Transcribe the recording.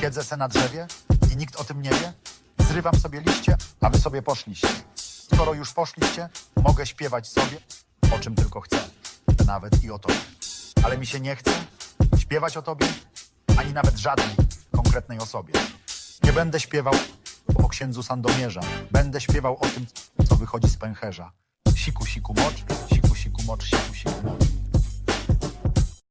Siedzę se na drzewie i nikt o tym nie wie. Zrywam sobie liście, a wy sobie poszliście. Skoro już poszliście, mogę śpiewać sobie o czym tylko chcę, nawet i o tobie. Ale mi się nie chce śpiewać o tobie, ani nawet żadnej konkretnej osobie. Nie będę śpiewał o księdzu Sandomierza. Będę śpiewał o tym, wychodzi z pęcherza. Siku, siku, mocz, siku, siku, mocz, siku, siku, mocz.